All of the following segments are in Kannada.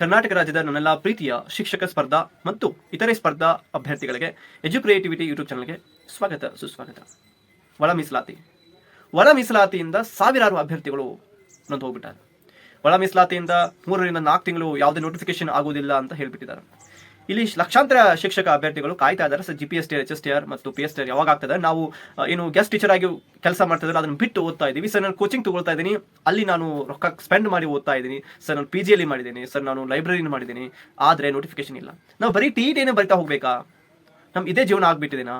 ಕರ್ನಾಟಕ ರಾಜ್ಯದ ನನ್ನೆಲ್ಲ ಪ್ರೀತಿಯ ಶಿಕ್ಷಕ ಸ್ಪರ್ಧಾ ಮತ್ತು ಇತರೆ ಸ್ಪರ್ಧಾ ಅಭ್ಯರ್ಥಿಗಳಿಗೆ ಎಜುಕ್ರಿಯೇಟಿವಿಟಿ ಯೂಟ್ಯೂಬ್ ಚಾನಲ್ಗೆ ಸ್ವಾಗತ, ಸುಸ್ವಾಗತ. ಒಳ ಮೀಸಲಾತಿ. ಒಳ ಮೀಸಲಾತಿಯಿಂದ ಸಾವಿರಾರು ಅಭ್ಯರ್ಥಿಗಳು ನೊಂದು ಹೋಗ್ಬಿಟ್ಟಾರೆ. ಒಳ ಮೀಸಲಾತಿಯಿಂದ ಮೂರರಿಂದ ನಾಲ್ಕು ತಿಂಗಳು ಯಾವುದೇ ನೋಟಿಫಿಕೇಶನ್ ಆಗುವುದಿಲ್ಲ ಅಂತ ಹೇಳ್ಬಿಟ್ಟಿದ್ದಾರೆ. ಇಲ್ಲಿ ಲಕ್ಷಾಂತರ ಶಿಕ್ಷಕ ಅಭ್ಯರ್ಥಿಗಳು ಕಾಯ್ತಾ ಇದ್ದಾರೆ. Sir G P S T H S T R ಮತ್ತು ಪಿ ಎಸ್ ಟಿ ಆರ್ ಯಾವಾಗ ಆಗ್ತದೆ? ನಾವು ಏನು ಗೆಸ್ಟ್ ಟೀಚರ್ ಆಗಿ ಕೆಲಸ ಮಾಡ್ತಾ ಇದ್ದಾರೆ ಅದನ್ನು ಬಿಟ್ಟು ಓದ್ತಾ ಇದ್ದೀವಿ. ಸರ್, ನಾನು ಕೋಚಿಂಗ್ ತಗೊಳ್ತಾ ಇದ್ದೀನಿ. ಅಲ್ಲಿ ನಾನು ರೊಕ್ಕ ಸ್ಪೆಂಡ್ ಮಾಡಿ ಓದ್ತಾ ಇದ್ದೀನಿ. ಸರ್, ನಾನು ಪಿ ಜಿಯಲ್ಲಿ ಮಾಡಿದ್ದೀನಿ. ಸರ್, ನಾನು ಲೈಬ್ರರಿನ ಮಾಡಿದ್ದೀನಿ. ಆದರೆ ನೋಟಿಫಿಕೇಶನ್ ಇಲ್ಲ. ನಾವು ಬರೀ ಟಿ ಟಿನೇ ಬರಿತಾ ಹೋಗ್ಬೇಕಾ? ನಮ್ಮ ಇದೇ ಜೀವನ ಆಗ್ಬಿಟ್ಟಿದೆನಾ?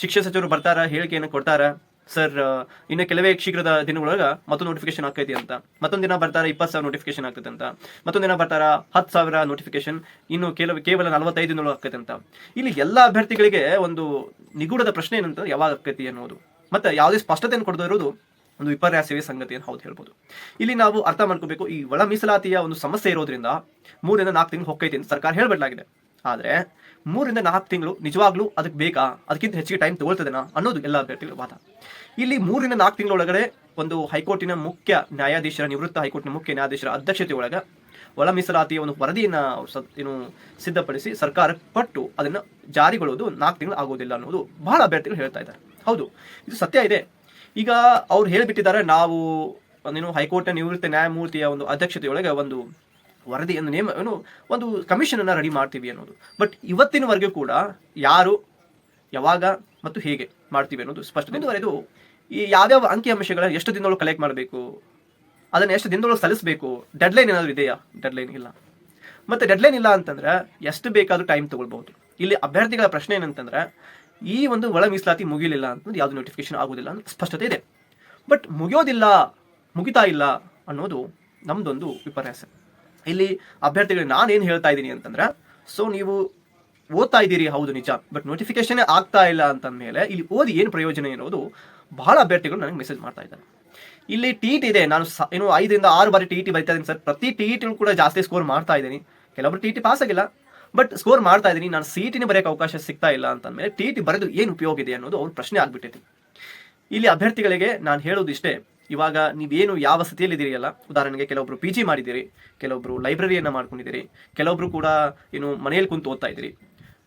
ಶಿಕ್ಷಣ ಸಚಿವರು ಬರ್ತಾರ? ಹೇಳಿಕೆಯನ್ನು ಕೊಡ್ತಾರ? ಸರ್ ಇನ್ನು ಕೆಲವೇ ಶೀಘ್ರದ ದಿನಗಳೊಳಗ ಮತ್ತೊಂದು ನೋಟಿಫಿಕೇಶನ್ ಆಗ್ತೈತಿ ಅಂತ. ಮತ್ತೊಂದು ದಿನ ಬರ್ತಾರ ಇಪ್ಪತ್ತು ಸಾವಿರ ನೋಟಿಫಿಕೇಶನ್ ಆಗ್ತೈತೆ ಅಂತ. ಮತ್ತೊಂದು ದಿನ ಬರ್ತಾರ ಹತ್ತು ಸಾವಿರ ನೋಟಿಫಿಕೇಶನ್ ಇನ್ನು ಕೆಲವು, ಕೇವಲ ನಲವತ್ತೈದು ದಿನಗಳು ಆಗ್ತೈತೆ ಅಂತ. ಇಲ್ಲಿ ಎಲ್ಲ ಅಭ್ಯರ್ಥಿಗಳಿಗೆ ಒಂದು ನಿಗೂಢದ ಪ್ರಶ್ನೆ ಏನಂತಂದ್ರೆ ಯಾವಾಗ ಆಗ್ತೈತಿ ಅನ್ನೋದು. ಮತ್ತೆ ಯಾವುದೇ ಸ್ಪಷ್ಟತೆಯನ್ನು ಕೊಡದೇ ಇರೋದು ಒಂದು ವಿಪರ್ಯಾಸವೇ ಸಂಗತಿ ಅಂತ ಹೌದು ಹೇಳ್ಬೋದು. ಇಲ್ಲಿ ನಾವು ಅರ್ಥ ಮಾಡ್ಕೋಬೇಕು, ಈ ಒಳ ಮೀಸಲಾತಿಯ ಒಂದು ಸಮಸ್ಯೆ ಇರೋದ್ರಿಂದ ಮೂರಿಂದ ನಾಲ್ಕು ತಿಂಗಳು ಹೋಗ್ತೈತಿ ಅಂತ ಸರ್ಕಾರ ಹೇಳ್ಬಿಡ್ಲಾಗಿದೆ ಆದ್ರೆ ಮೂರಿಂದ ನಾಲ್ಕು ತಿಂಗಳು ನಿಜವಾಗ್ಲೂ ಅದಕ್ಕೆ ಬೇಕಾ ಅದಕ್ಕಿಂತ ಹೆಚ್ಚಿಗೆ ಟೈಮ್ ತಗೊಳ್ತದೇನಾ ಅನ್ನೋದು ಎಲ್ಲ ಅಭ್ಯರ್ಥಿಗಳ ವಾದ. ಇಲ್ಲಿ ಮೂರಿಂದ ನಾಲ್ಕು ತಿಂಗಳ ಒಳಗಡೆ ಒಂದು ಹೈಕೋರ್ಟಿನ ಮುಖ್ಯ ನ್ಯಾಯಾಧೀಶರ, ನಿವೃತ್ತ ಹೈಕೋರ್ಟ್ನ ಮುಖ್ಯ ನ್ಯಾಯಾಧೀಶರ ಅಧ್ಯಕ್ಷತೆ ಒಳಗ ಒಳ ಮೀಸಲಾತಿಯ ಒಂದು ವರದಿಯನ್ನು ಏನು ಸಿದ್ಧಪಡಿಸಿ ಸರ್ಕಾರಕ್ಕೆ ಕೊಟ್ಟು ಅದನ್ನ ಜಾರಿಗೊಳ್ಳೋದು ನಾಲ್ಕು ತಿಂಗಳು ಆಗೋದಿಲ್ಲ ಅನ್ನೋದು ಬಹಳ ಅಭ್ಯರ್ಥಿಗಳು ಹೇಳ್ತಾ ಇದ್ದಾರೆ. ಹೌದು, ಇದು ಸತ್ಯ ಇದೆ. ಈಗ ಅವ್ರು ಹೇಳಿಬಿಟ್ಟಿದ್ದಾರೆ, ನಾವು, ಏನು ಹೈಕೋರ್ಟ್ನ ನಿವೃತ್ತ ನ್ಯಾಯಮೂರ್ತಿಯ ಒಂದು ಅಧ್ಯಕ್ಷತೆಯೊಳಗೆ ಒಂದು ವರದಿಯನ್ನು ನೇಮ ಏನು, ಒಂದು ಕಮಿಷನ್ ಅನ್ನ ರೆಡಿ ಮಾಡ್ತೀವಿ ಅನ್ನೋದು. ಬಟ್ ಇವತ್ತಿನವರೆಗೂ ಕೂಡ ಯಾರು, ಯಾವಾಗ ಮತ್ತು ಹೇಗೆ ಮಾಡ್ತೀವಿ ಅನ್ನೋದು ಸ್ಪಷ್ಟ ಮುಂದುವರೆದು ಈ ಯಾವ್ಯಾವ ಅಂಕಿ ಅಂಶಗಳನ್ನ ಎಷ್ಟು ದಿನದೊಳಗೆ ಕಲೆಕ್ಟ್ ಮಾಡಬೇಕು, ಅದನ್ನು ಎಷ್ಟು ದಿನದೊಳಗೆ ಸಲ್ಲಿಸಬೇಕು ಡೆಡ್ಲೈನ್ ಏನಾದರೂ ಇದೆಯಾ? ಡೆಡ್ಲೈನ್ ಇಲ್ಲ. ಮತ್ತೆ ಡೆಡ್ಲೈನ್ ಇಲ್ಲ ಅಂತಂದ್ರೆ ಎಷ್ಟು ಬೇಕಾದರೂ ಟೈಮ್ ತಗೊಳ್ಬಹುದು. ಇಲ್ಲಿ ಅಭ್ಯರ್ಥಿಗಳ ಪ್ರಶ್ನೆ ಏನಂತಂದ್ರೆ, ಈ ಒಂದು ಒಳ ಮೀಸಲಾತಿ ಮುಗಿಲಿಲ್ಲ ಅಂತಂದ್ರೆ ಯಾವ್ದು ನೋಟಿಫಿಕೇಶನ್ ಆಗೋದಿಲ್ಲ ಅಂತ ಸ್ಪಷ್ಟತೆ ಇದೆ. ಬಟ್ ಮುಗಿಯೋದಿಲ್ಲ, ಮುಗಿತಾ ಇಲ್ಲ ಅನ್ನೋದು ನಮ್ದೊಂದು ವಿಪರ್ಯಾಸ. ಇಲ್ಲಿ ಅಭ್ಯರ್ಥಿಗಳಿಗೆ ನಾನೇನು ಹೇಳ್ತಾ ಇದ್ದೀನಿ ಅಂತಂದ್ರೆ ಸೊ ನೀವು ಓದ್ತಾ ಇದ್ದೀರಿ, ಹೌದು ನಿಜ ಬಟ್ ನೋಟಿಫಿಕೇಶನ್ ಆಗ್ತಾ ಇಲ್ಲ ಅಂತಂದ್ಮೇಲೆ ಇಲ್ಲಿ ಓದಿ ಏನು ಪ್ರಯೋಜನ ಇರೋದು ಬಹಳ ಅಭ್ಯರ್ಥಿಗಳು ನನಗೆ ಮೆಸೇಜ್ ಮಾಡ್ತಾ ಇದ್ದಾರೆ. ಇಲ್ಲಿ ಟೀಟ್ ಇದೆ, ನಾನು ಏನು ಐದರಿಂದ ಆರು ಬಾರಿ ಟಿ ಬರ್ತಾ ಬರಿತಾ ಇದ್ದೀನಿ ಸರ್. ಪ್ರತಿ ಟಿ ಕೂಡ ಜಾಸ್ತಿ ಸ್ಕೋರ್ ಮಾಡ್ತಾ ಇದ್ದೀನಿ. ಕೆಲವೊಬ್ರು ಟಿ ಟಿ ಪಾಸ್ ಆಗಿಲ್ಲ ಬಟ್ ಸ್ಕೋರ್ ಮಾಡ್ತಾ ಇದ್ದೀನಿ. ನಾನು ಸಿ ಟಿನ ಬರೆಯೋಕೆ ಅವಕಾಶ ಸಿಗ್ತಾ ಇಲ್ಲ ಅಂತಂದಮೇಲೆ ಟಿ ಟಿ ಬರೆದು ಏನು ಉಪಯೋಗ ಇದೆ ಅನ್ನೋದು ಅವ್ರ ಪ್ರಶ್ನೆ ಆಗಿಬಿಟ್ಟಿದೆ. ಇಲ್ಲಿ ಅಭ್ಯರ್ಥಿಗಳಿಗೆ ನಾನು ಹೇಳೋದು ಇಷ್ಟೇ ಇವಾಗ ನೀವೇನು ಯಾವ ಸ್ಥಿತಿಯಲ್ಲಿ ಇದೀರಿಯಲ್ಲ ಉದಾಹರಣೆಗೆ ಕೆಲವೊಬ್ರು ಪಿ ಜಿ ಮಾಡಿದ್ದೀರಿ, ಕೆಲವೊಬ್ರು ಲೈಬ್ರರಿಯನ್ನು ಮಾಡ್ಕೊಂಡಿದ್ದೀರಿ, ಕೆಲವೊಬ್ರು ಕೂಡ ಏನು ಮನೆಯಲ್ಲಿ ಕುಂತು ಓದ್ತಾ ಇದ್ದೀರಿ.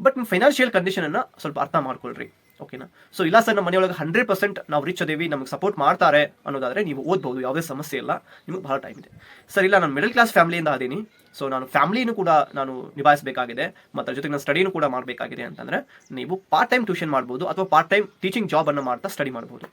ಬಟ್ ನಿಮ್ಮ ಫೈನಾನ್ಷಿಯಲ್ ಕಂಡೀಷನ್ ಅನ್ನ ಸ್ವಲ್ಪ ಅರ್ಥ ಮಾಡ್ಕೊಳ್ರಿ ಓಕೆನಾ ಸೊ ಇಲ್ಲ ಸರ್ ನಮ್ಮ ಮನೆಯೊಳಗೆ ಹಂಡ್ರೆಡ್ ಪರ್ಸೆಂಟ್ ನಾವು ರಿಚ್ ಅದೇವಿ, ನಮಗೆ ಸಪೋರ್ಟ್ ಮಾಡ್ತಾರೆ ಅನ್ನೋದಾದ್ರೆ ನೀವು ಓದ್ಬೋದು, ಯಾವುದೇ ಸಮಸ್ಯೆ ಇಲ್ಲ, ನಿಮಗೆ ಬಹಳ ಟೈಮ್ ಇದೆ. ಸರ್ ಇಲ್ಲ, ನಾನು ಮಿಡಲ್ ಕ್ಲಾಸ್ ಫ್ಯಾಮಿಲಿಯಿಂದ ಅದೀನಿ ಸೊ ನಾನು ಫ್ಯಾಮಿಲಿನೂ ಕೂಡ ನಾನು ನಿಭಾಯಿಸಬೇಕಾಗಿದೆ, ಮತ್ತು ಜೊತೆಗೆ ನಾನು ಸ್ಟಡಿನೂ ಕೂಡ ಮಾಡಬೇಕಾಗಿದೆ ಅಂತಂದ್ರೆ, ನೀವು ಪಾರ್ಟ್ ಟೈಮ್ ಟ್ಯೂಷನ್ ಮಾಡ್ಬೋದು ಅಥವಾ ಪಾರ್ಟ್ ಟೈಮ್ ಟೀಚಿಂಗ್ ಜಾಬ್ ಅನ್ನು ಮಾಡ್ತಾ ಸ್ಟಡಿ ಮಾಡ್ಬೋದು.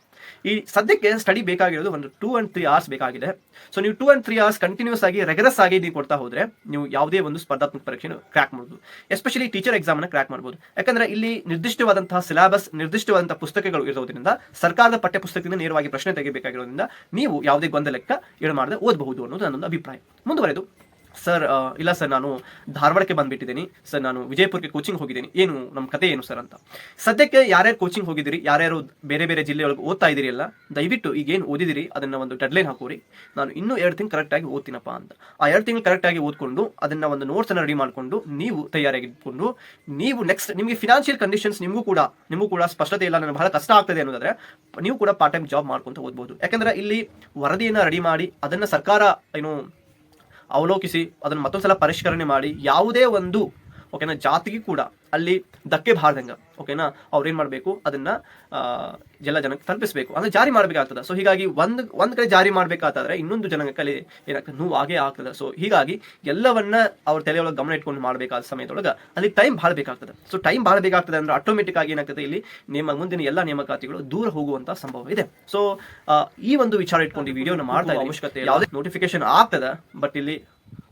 ಈ ಸದ್ಯಕ್ಕೆ ಸ್ಟಡಿ ಬೇಕಾಗಿರೋದು ಒಂದು ಟೂ ಆ್ಯಂಡ್ ತ್ರೀ ಅವರ್ಸ್ ಬೇಕಾಗಿದೆ. ಸೊ ನೀವು two and three hours continuous ಆಗಿ ರೆಗರಸ್ ಆಗಿ ನೀವು ಕೊಡ್ತಾ ಹೋದರೆ, ನೀವು ಯಾವುದೇ ಒಂದು ಸ್ಪರ್ಧಾತ್ಮಕ ಪರೀಕ್ಷೆಯನ್ನು ಕ್ರ್ಯಾಕ್ ಮಾಡ್ಬೋದು. ಎಸ್ಪೆಷಲಿ ಟೀಚರ್ ಎಕ್ಸಾಮ್ ಅನ್ನ ಕ್ರ್ಯಾಕ್ ಮಾಡ್ಬೋದು. ಯಾಕಂದ್ರೆ ಇಲ್ಲಿ ನಿರ್ದಿಷ್ಟವಾದಂತಹ ಸಿಲೆಬಸ್ ನಿರ್ದಿಷ್ಟವಾದಂತಹ ಪುಸ್ತಕಗಳು ಇರೋದ್ರಿಂದ, ಸರ್ಕಾರದ ಪಠ್ಯಪುಸ್ತಕದಿಂದ ನೇರವಾಗಿ ಪ್ರಶ್ನೆ ತೆಗೆಯಬೇಕಾಗಿರೋದ್ರಿಂದ ನೀವು ಯಾವುದೇ ಗೊಂದಲಕ್ಕೆ ಮಾಡದೆ ಓದಬಹುದು ಅನ್ನೋದು ನನ್ನೊಂದು ಅಭಿಪ್ರಾಯ. ಮುಂದುವರೆದು. ಸರ್ ಇಲ್ಲ ಸರ್, ನಾನು ಧಾರವಾಡಕ್ಕೆ ಬಂದ್ಬಿಟ್ಟಿದ್ದೀನಿ. ಸರ್, ನಾನು ವಿಜಯಪುರಕ್ಕೆ ಕೋಚಿಂಗ್ ಹೋಗಿದ್ದೀನಿ. ಏನು, ನಮ್ಮ ಕತೆ ಏನು ಸರ್ ಅಂತ. ಸದ್ಯಕ್ಕೆ ಯಾರ್ಯಾರು ಕೋಚಿಂಗ್ ಹೋಗಿದ್ದೀರಿ? ಯಾರ್ಯಾರು ಬೇರೆ ಬೇರೆ ಜಿಲ್ಲೆಯೊಳಗೆ ಓದ್ತಾ ಇದ್ದೀರಿ ಅಲ್ಲ ದಯವಿಟ್ಟು ಈಗೇನು ಓದಿದಿರಿ ಅದನ್ನು ಒಂದು ಡೆಡ್ಲೈನ್ ಹಾಕೋರಿ ನಾನು ಇನ್ನೂ ಎರಡು ತಿಂಗಳು ಕರೆಕ್ಟಾಗಿ ಓದ್ತೀನಪ್ಪ ಅಂತ. ಆ ಎರಡು ತಿಂಗಳು ಕರೆಕ್ಟಾಗಿ ಓದ್ಕೊಂಡು, ಅದನ್ನು ಒಂದು ನೋಟ್ಸನ್ನು ರೆಡಿ ಮಾಡಿಕೊಂಡು, ನೀವು ತಯಾರಾಗಿಟ್ಕೊಂಡು, ನೀವು ನೆಕ್ಸ್ಟ್ ನಿಮಗೆ ಫಿನಾನ್ಷಿಯಲ್ ಕಂಡೀಷನ್ಸ್ ನಿಮಗೂ ಕೂಡ ನಿಮಗೂ ಕೂಡ ಸ್ಪಷ್ಟತೆ ಇಲ್ಲ, ನನಗೆ ಬಹಳ ಕಷ್ಟ ಆಗ್ತದೆ ಅನ್ನೋದಾದರೆ, ನೀವು ಕೂಡ ಪಾರ್ಟ್ ಟೈಮ್ ಜಾಬ್ ಮಾಡ್ಕೊಂತ ಓದ್ಬೋದು. ಯಾಕಂದ್ರೆ ಇಲ್ಲಿ ವರದಿಯನ್ನು ರೆಡಿ ಮಾಡಿ, ಅದನ್ನು ಸರ್ಕಾರ ಏನು ಅವಲೋಕಿಸಿ ಅದನ್ನು ಮತ್ತೊಂದ್ಸಲ ಪರಿಷ್ಕರಣೆ ಮಾಡಿ ಯಾವುದೇ ಒಂದು ಓಕೆನಾ ಜಾತಿಗೆ ಕೂಡ ಅಲ್ಲಿ ಧಕ್ಕೆ ಬಾರ್ದಂಗ ಓಕೆನಾ ಅವ್ರು ಏನ್ ಮಾಡಬೇಕು? ಅದನ್ನ ಎಲ್ಲ ಜನಕ್ಕೆ ತಲುಪಿಸಬೇಕು. ಅಂದ್ರೆ ಜಾರಿ ಮಾಡಬೇಕಾಗ್ತದೆ. ಸೊ ಹೀಗಾಗಿ ಒಂದ್ ಒಂದ್ ಕಡೆ ಜಾರಿ ಮಾಡ್ಬೇಕಾದ್ರೆ ಇನ್ನೊಂದು ಜನಕ್ಕೆ ಏನಾಗ್ತದೆ? ನೋವು ಆಗೇ ಆಗ್ತದೆ. ಸೊ ಹೀಗಾಗಿ ಎಲ್ಲವನ್ನ ಅವ್ರ ತಲೆಯೊಳಗೆ ಗಮನ ಇಟ್ಕೊಂಡು ಮಾಡಬೇಕಾದ ಸಮಯದೊಳಗೆ ಅಲ್ಲಿ ಟೈಮ್ ಭಾಳ ಬೇಕಾಗ್ತದೆ ಸೊ ಟೈಮ್ ಭಾಳ ಬೇಕಾಗ್ತದೆ ಅಂದ್ರೆ ಆಟೋಮೆಟಿಕ್ ಆಗಿ ಏನಾಗ್ತದೆ ಇಲ್ಲಿ? ನೇಮ ಮುಂದಿನ ಎಲ್ಲ ನೇಮಕಾತಿಗಳು ದೂರ ಹೋಗುವಂತ ಸಂಭವ ಇದೆ. ಸೊ ಈ ಒಂದು ವಿಚಾರ ಇಟ್ಕೊಂಡು ಈ ವಿಡಿಯೋನ ಮಾಡ್ತಾ. ಅವಶ್ಯಕತೆ ಯಾವುದೇ ನೋಟಿಫಿಕೇಶನ್ ಆಗ್ತದೆ ಬಟ್ ಇಲ್ಲಿ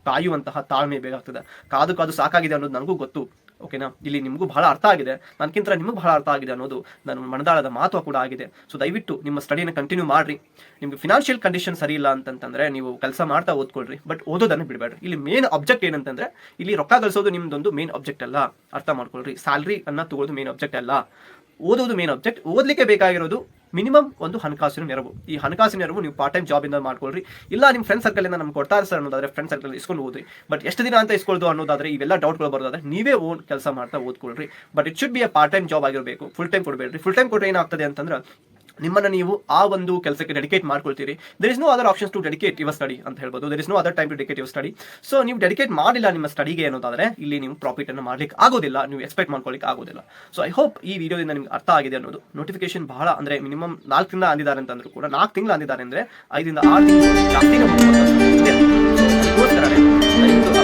ಕಾಯುವಂತಹ ತಾಳ್ಮೆ ಬೇಕಾಗ್ತದೆ. ಕಾದು ಕಾದು ಸಾಕಾಗಿದೆ ಅನ್ನೋದು ನನಗೂ ಗೊತ್ತು. ಓಕೆನಾ ಇಲ್ಲಿ ನಿಮಗೂ ಬಹಳ ಅರ್ಥ ಆಗಿದೆ. ನನಗಿಂತ ನಿಮಗೂ ಬಹಳ ಅರ್ಥ ಆಗಿದೆ ಅನ್ನೋದು ನನ್ನ ಮನದಾಳದ ಮಾತು ಕೂಡ ಆಗಿದೆ. ಸೊ ದಯವಿಟ್ಟು ನಿಮ್ಮ ಸ್ಟಡಿನ ಕಂಟಿನ್ಯೂ ಮಾಡ್ರಿ. ನಿಮ್ಗೆ ಫಿನಾನ್ಷಿಯಲ್ ಕಂಡೀಷನ್ ಸರಿ ಇಲ್ಲ ಅಂತಂತಂದ್ರೆ ನೀವು ಕೆಲಸ ಮಾಡ್ತಾ ಓದ್ಕೊಳ್ರಿ. ಬಟ್ ಓದೋದನ್ನು ಬಿಡಬೇಡ್ರಿ. ಇಲ್ಲಿ ಮೇನ್ ಆಬ್ಜೆಕ್ಟ್ ಏನಂತಂದ್ರೆ ಇಲ್ಲಿ ರೊಕ್ಕ ಗಳಿಸೋದು ನಿಮ್ದೊಂದು ಮೇನ್ ಆಬ್ಜೆಕ್ಟ್ ಅಲ್ಲ. ಅರ್ಥ ಮಾಡ್ಕೊಳ್ರಿ. ಸ್ಯಾಲ್ರಿ ಅನ್ನ ತಗೊಳ್ಳೋದು ಮೇನ್ ಆಬ್ಜೆಕ್ಟ್ ಅಲ್ಲ. ಓದೋದು ಮೇನ್ ಆಬ್ಜೆಕ್ಟ್ ಓದಲಿಕ್ಕೆ ಬೇಕಾಗಿರೋದು ಮಿನಿಮಮ್ ಒಂದು ಹಣಕಾಸಿನ ನೆರವು. ಈ ಹಣಕಾಸಿನ ನೆರವು ನೀವು ಪಾರ್ಟ್ ಟೈಮ್ ಜಾಬಿಂದ ಮಾಡ್ಕೊಳ್ರಿ. ಇಲ್ಲ ನಿಮ್ಮ ಫ್ರೆಂಡ್ ಸರ್ಕಲ್ ಇಂದ ನಮ್ಗೆ ಕೊಡ್ತಾರೆ ಸರ್ ಅನ್ನೋದಾದ್ರೆ ಫ್ರೆಂಡ್ ಸರ್ಕಲ್ ಇಸ್ಕೊಂಡು ಓದ್ರಿ. ಬಟ್ ಎಷ್ಟು ದಿನ ಅಂತ ಇಸ್ಕೊಳ್ಳೋದು ಅನ್ನೋದಾದ್ರೆ ಇವೆಲ್ಲ ಡೌಟ್ಗಳು ಬರೋದಾದ್ರೆ ನೀವೇ ಓನ್ ಕೆಲಸ ಮಾಡ್ತಾ ಓದ್ಕೊಳ್ರಿ. But it should be a part time job ಆಗಿರಬೇಕು. ಫುಲ್ ಟೈಮ್ ಕೊಡಬೇಡ್ರಿ. ಫುಲ್ ಟೈಮ್ ಕೊಟ್ಟರೆ ಏನಾಗ್ತದೆ ಅಂತಂದ್ರೆ ನಿಮ್ಮನ್ನ ನೀವು ಆ ಒಂದು ಕೆಲಸಕ್ಕೆ dedicate ಮಾಡ್ಕೊಳ್ತೀರಿ. There is no other options to dedicate your study ಅಂತ ಹೇಳ್ಬೋದು. There is no other time to dedicate your study so ನೀವು ಡೆಡಿಕೇಟ್ ಮಾಡಿಲ್ಲ ನಿಮ್ಮ ಸ್ಟಡಿಗೆ ಅನ್ನೋದಾದ್ರೆ, ಇಲ್ಲಿ ನೀವು ಪ್ರಾಫಿಟ್ ಅನ್ನು ಮಾಡ್ಲಿಕ್ಕೆ ಆಗೋದಿಲ್ಲ. ನೀವು ಎಕ್ಸ್ಪೆಕ್ಟ್ ಮಾಡ್ಕೊಳ್ಲಿಕ್ಕೆ ಆಗೋದಿಲ್ಲ. ಸೊ ಐ ಹೋಪ್ ಈ ವಿಡಿಯೋದಿಂದ ನಿಮ್ಗೆ ಅರ್ಥ ಆಗಿದೆ ಅನ್ನೋದು. ನೋಟಿಫಿಕೇಶನ್ ಬಹಳ ಅಂದ್ರೆ ಮಿನಿಮಮ್ ನಾಲ್ಕು ತಿಂಗಳ ಅಂದಿದ್ದಾರೆ ಅಂತಂದ್ರೂ ಕೂಡ ನಾಲ್ಕು ತಿಂಗಳು ಅಂದಿದ್ದಾರೆ ಅಂದ್ರೆ ಐದರಿಂದ ಆರು ತಿಂಗಳು ಜಾಸ್ತಿನೇ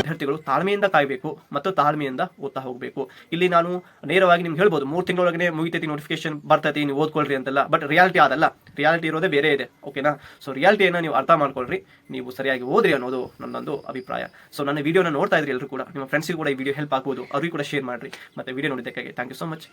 ಅಭ್ಯರ್ಥಿಗಳು ತಾಳ್ಮೆಯಿಂದ ಕಾಯಬೇಕು ಮತ್ತು ತಾಳ್ಮೆಯಿಂದ ಓದ್ತಾ ಹೋಗಬೇಕು. ಇಲ್ಲಿ ನಾನು ನೇರವಾಗಿ ನಿಮ್ಗೆ ಹೇಳ್ಬೋದು, ಮೂರು ತಿಂಗಳೊಳಗೆ ಮುಗಿತೈತಿ ನೋಟಿಫಿಕೇಶನ್ ಬರ್ತೈತಿ, ನೀವು ಓದ್ಕೊಳ್ರಿ ಅಂತೆಲ್ಲ ಬಟ್ ರಿಯಾಲಿಟಿ ಅದಲ್ಲ ರಿಯಾಲಿಟಿ ಇರೋದೇ ಬೇರೆ ಇದೆ ಓಕೆನಾ ಸೊ ರಿಯಾಲಿಟಿಯನ್ನು ನೀವು ಅರ್ಥ ಮಾಡ್ಕೊಳ್ರಿ, ನೀವು ಸರಿಯಾಗಿ ಓದ್ರಿ ಅನ್ನೋದು ನನ್ನೊಂದು ಅಭಿಪ್ರಾಯ. ಸೊ ನನ್ನ ವಿಡಿಯೋನ ನೋಡ್ತಾ ಇದ್ರಿ ಎಲ್ಲರೂ ಕೂಡ, ನಿಮ್ಮ ಫ್ರೆಂಡ್ಸಿಗೂ ಕೂಡ ಈ ವಿಡಿಯೋ ಹೆಲ್ಪ್ ಆಗ್ಬೋದು, ಅವ್ರಿಗೂ ಕೂಡ ಶೇರ್ ಮಾಡ್ರಿ. ಮತ್ತೆ ವಿಡಿಯೋ ನೋಡಿದ್ದಕ್ಕಾಗಿ ಥ್ಯಾಂಕ್ ಯು ಸೊ ಮಚ್